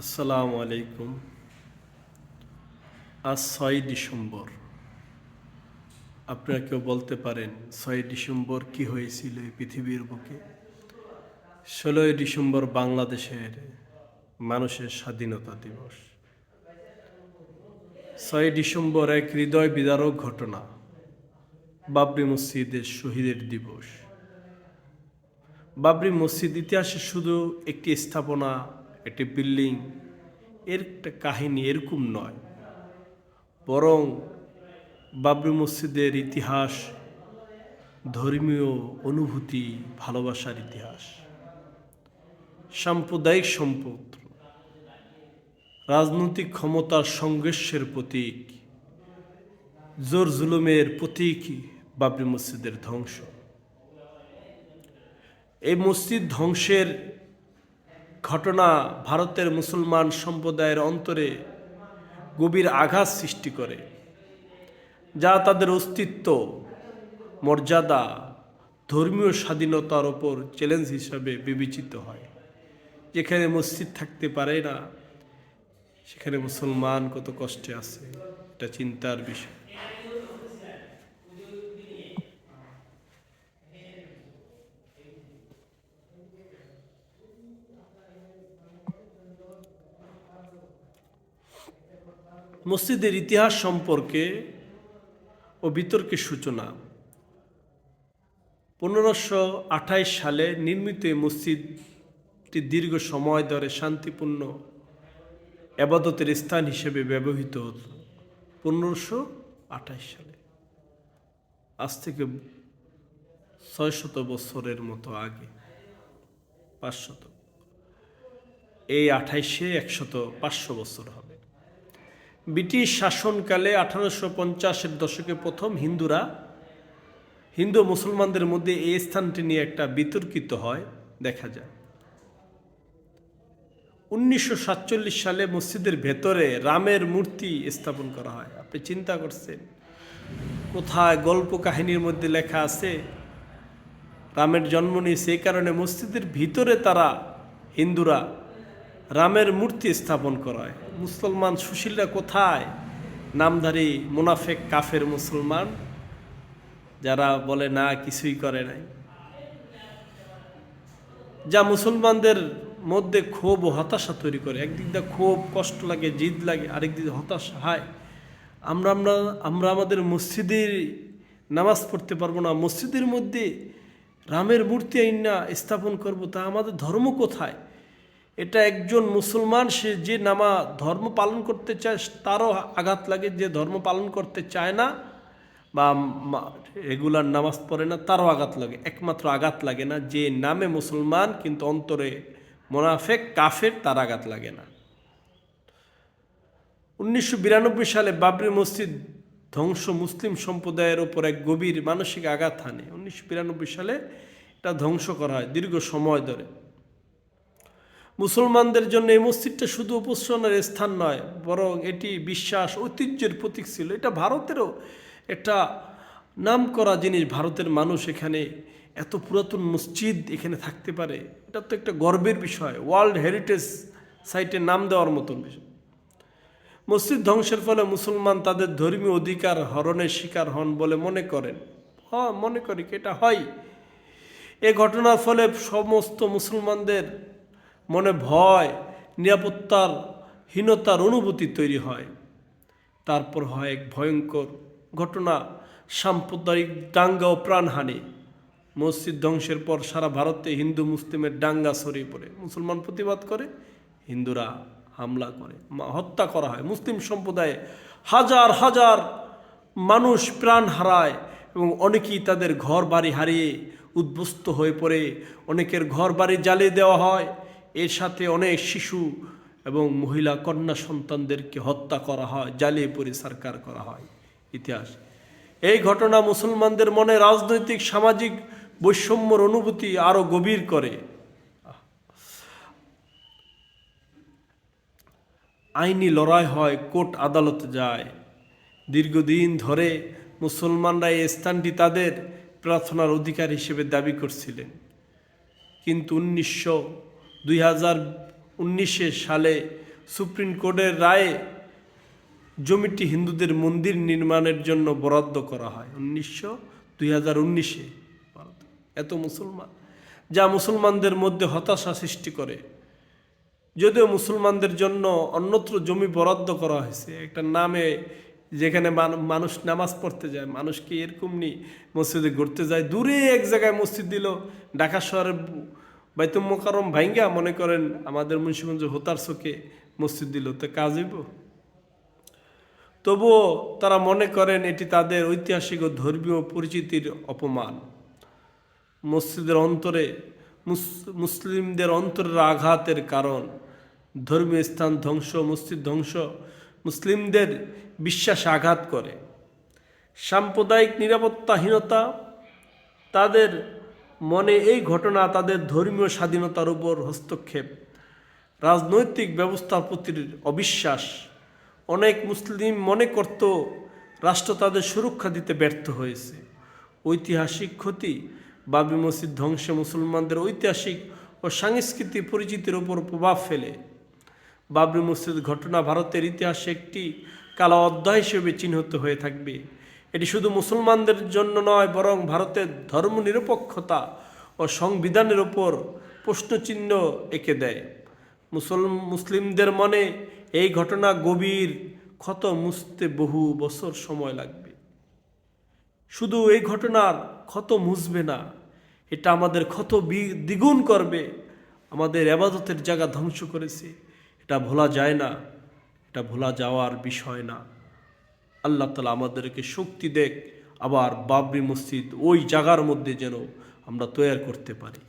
আসসালামু আলাইকুম। আজ ছয় ডিসেম্বর। আপনারা কেউ বলতে পারেন ছয় ডিসেম্বর কি হয়েছিল এই পৃথিবীর বুকে? ষোলোই ডিসেম্বর বাংলাদেশের মানুষের স্বাধীনতা দিবস। ছয় ডিসেম্বর এক হৃদয় বিদারক ঘটনা। বাবরি মসজিদের শহীদের দিবস। বাবরি মসজিদ ইতিহাসে শুধু একটি স্থাপনা একটি বিল্ডিং। এর একটা কাহিনী এরকম নয়। বরং বাবরি মসজিদের ইতিহাস, ধর্মীয় অনুভূতি, ভালোবাসার ইতিহাস। সাম্প্রদায়িক সম্পদ, রাজনৈতিক ক্ষমতার সংঘর্ষের প্রতীক, জোর জুলুমের প্রতীক বাবরি মসজিদের ধ্বংস। এই মসজিদ ধ্বংসের ঘটনা ভারতের মুসলমান সম্প্রদায়ের অন্তরে গভীর আঘাত সৃষ্টি করে, যা তাদের অস্তিত্ব, মর্যাদা, ধর্মীয় স্বাধীনতার ওপর চ্যালেঞ্জ হিসাবে বিবেচিত হয়। যেখানে মসজিদ থাকতে পারে না, সেখানে মুসলমান কত কষ্টে আছে, এটা চিন্তার বিষয়। মসজিদের ইতিহাস সম্পর্কে ও বিতর্কের সূচনা। পনেরোশো আঠাইশ সালে নির্মিত এই মসজিদটি দীর্ঘ সময় ধরে শান্তিপূর্ণ আবাদতের স্থান হিসেবে ব্যবহৃত হতো। পনেরোশো আঠাইশ সালে। আজ থেকে ছয়শত বছরের মতো আগে পাঁচশত এই আঠাইশে একশত পাঁচশো বছর হবে। ব্রিটিশ শাসনকালে আঠারোশো পঞ্চাশের দশকে প্রথম হিন্দুরা হিন্দু মুসলমানদের মধ্যে এই স্থানটি নিয়ে একটা বিতর্কিত হয়, দেখা যায়। উনিশশো সাতচল্লিশ সালে মসজিদের ভেতরে রামের মূর্তি স্থাপন করা হয়। আপনি চিন্তা করছেন, কোথায় গল্প কাহিনীর মধ্যে লেখা আছে, রামের জন্ম নিয়েছে সেই কারণে মসজিদের ভিতরে তারা হিন্দুরা রামের মূর্তি স্থাপন করায়। মুসলমান সুশীলরা কোথায়? নামধারী মুনাফেক কাফের মুসলমান, যারা বলে, না, কিছুই করে নাই। যা মুসলমানদের মধ্যে ক্ষোভ ও হতাশা তৈরি করে। একদিক দিয়ে ক্ষোভ, কষ্ট লাগে, জিদ লাগে, আরেক দিকে হতাশা হয়। আমরা আমরা আমরা আমাদের মসজিদের নামাজ পড়তে পারব না। মসজিদের মধ্যে রামের মূর্তি আইনা স্থাপন করব, তা আমাদের ধর্ম কোথায়? এটা একজন মুসলমান, সে যে নামা ধর্ম পালন করতে চায়, তারও আঘাত লাগে, যে ধর্ম পালন করতে চায় না বা রেগুলার নামাজ পড়ে না, তারও আঘাত লাগে। একমাত্র আঘাত লাগে না, যে নামে মুসলমান, কিন্তু অন্তরে মোনাফেক, কাফের, তার আঘাত লাগে না। উনিশশো বিরানব্বই সালে বাবরি মসজিদ ধ্বংস, মুসলিম সম্প্রদায়ের ওপর এক গভীর মানসিক আঘাত হানে। উনিশশো বিরানব্বই সালে এটা ধ্বংস করা হয়, দীর্ঘ সময় ধরে। মুসলমানদের জন্য এই মসজিদটা শুধু উপাসনার স্থান নয়, বরং এটি বিশ্বাস, ঐতিহ্যের প্রতীক ছিল। এটা ভারতেরও একটা নাম করা জিনিস। ভারতের মানুষ এখানে এত পুরাতন মসজিদ এখানে থাকতে পারে, এটা তো একটা গর্বের বিষয়, ওয়ার্ল্ড হেরিটেজ সাইটে নাম দেওয়ার মতন বিষয়। মসজিদ ধ্বংসের ফলে মুসলমান তাদের ধর্মীয় অধিকার হরণের শিকার হন বলে মনে করেন। হ্যাঁ মনে করি এটা হয়। এ ঘটনার ফলে সমস্ত মুসলমানদের মনে ভয়, নিরাপত্তার হীনতার অনুভূতি তৈরি হয়। তারপর হয় এক ভয়ঙ্কর ঘটনা, সাম্প্রদায়িক দাঙ্গা ও প্রাণহানি। মসজিদ ধ্বংসের পর সারা ভারতে হিন্দু মুসলিমের দাঙ্গা ছড়িয়ে পড়ে। মুসলমান প্রতিবাদ করে, হিন্দুরা হামলা করে হত্যা করা হয়। মুসলিম সম্প্রদায়ে হাজার হাজার মানুষ প্রাণ হারায় এবং অনেকেই তাদের ঘর বাড়ি হারিয়ে উদ্বস্ত হয়ে পড়ে। অনেকের ঘর বাড়ি জ্বালিয়ে দেওয়া হয়। এর সাথে অনেক শিশু এবং মহিলা কন্যা সন্তানদেরকে হত্যা করা হয়, জ্বালিয়ে পড়ে সরকার করা হয়। ইতিহাস। এই ঘটনা মুসলমানদের মনে রাজনৈতিক, সামাজিক বৈষম্যর অনুভূতি আরও গভীর করে। আইনি লড়াই হয়, কোর্ট আদালতে যায়। দীর্ঘদিন ধরে মুসলমানরা এই স্থানটি তাদের প্রার্থনার অধিকার হিসেবে দাবি করছিলেন। কিন্তু উনিশশো দুই সালে সুপ্রিম কোর্টের রায়ে জমিটি হিন্দুদের মন্দির নির্মাণের জন্য বরাদ্দ করা হয় উনিশশো, দুই হাজার উনিশে এত মুসলমান, যা মুসলমানদের মধ্যে হতাশা সৃষ্টি করে। যদিও মুসলমানদের জন্য অন্যত্র জমি বরাদ্দ করা হয়েছে, একটা নামে যেখানে মানুষ নামাজ পড়তে যায়, মানুষকে এরকম নি মসজিদে ঘুরতে যায়, দূরে এক জায়গায় মসজিদ দিল, ঢাকা শহরের বাইতুল মোকারম ভাইঙ্গা মনে করেন আমাদের মুন্সিগঞ্জ হোতার চোখে মসজিদ দিল, তো কাজ তবুও তারা মনে করেন এটি তাদের ঐতিহাসিক ও ধর্মীয় পরিচিতির অপমান। মসজিদের অন্তরে, মুস- মুসলিমদের অন্তরের আঘাতের কারণ, ধর্মীয় স্থান ধ্বংস, মসজিদ ধ্বংস, মুসলিমদের বিশ্বাস আঘাত করে। সাম্প্রদায়িক নিরাপত্তাহীনতা তাদের মনে এই ঘটনা তাদের ধর্মীয় স্বাধীনতার উপর হস্তক্ষেপ। রাজনৈতিক ব্যবস্থার প্রতি অবিশ্বাস। অনেক মুসলিম মনে করত রাষ্ট্র তাদের সুরক্ষা দিতে ব্যর্থ হয়েছে। ঐতিহাসিক ক্ষতি, বাবরি মসজিদ ধ্বংসে মুসলমানদের ঐতিহাসিক ও সাংস্কৃতিক পরিচিতির উপর প্রভাব ফেলে। বাবরি মসজিদ ঘটনা ভারতের ইতিহাসে একটি কালো অধ্যায় হিসেবে চিহ্নিত হয়ে থাকবে। এটি শুধু মুসলমানদের জন্য নয়, বরং ভারতের ধর্মনিরপেক্ষতা ও সংবিধানের ওপর প্রশ্নচিহ্ন এঁকে দেয়। মুসল মুসলিমদের মনে এই ঘটনা গভীর, ক্ষত মুছতে বহু বছর সময় লাগবে। শুধু এই ঘটনার ক্ষত মুছবে না, এটা আমাদের ক্ষত দ্বিগুণ করবে। আমাদের আবাদতের জায়গা ধ্বংস করেছে। এটা ভোলা যায় না, এটা ভোলা যাওয়ার বিষয় না। আল্লাহ তালা আমাদেরকে শক্তি দেখ, আবার বাবরি মসজিদ ওই জায়গার মধ্যে যেন আমরা তৈয়ার করতে পারি।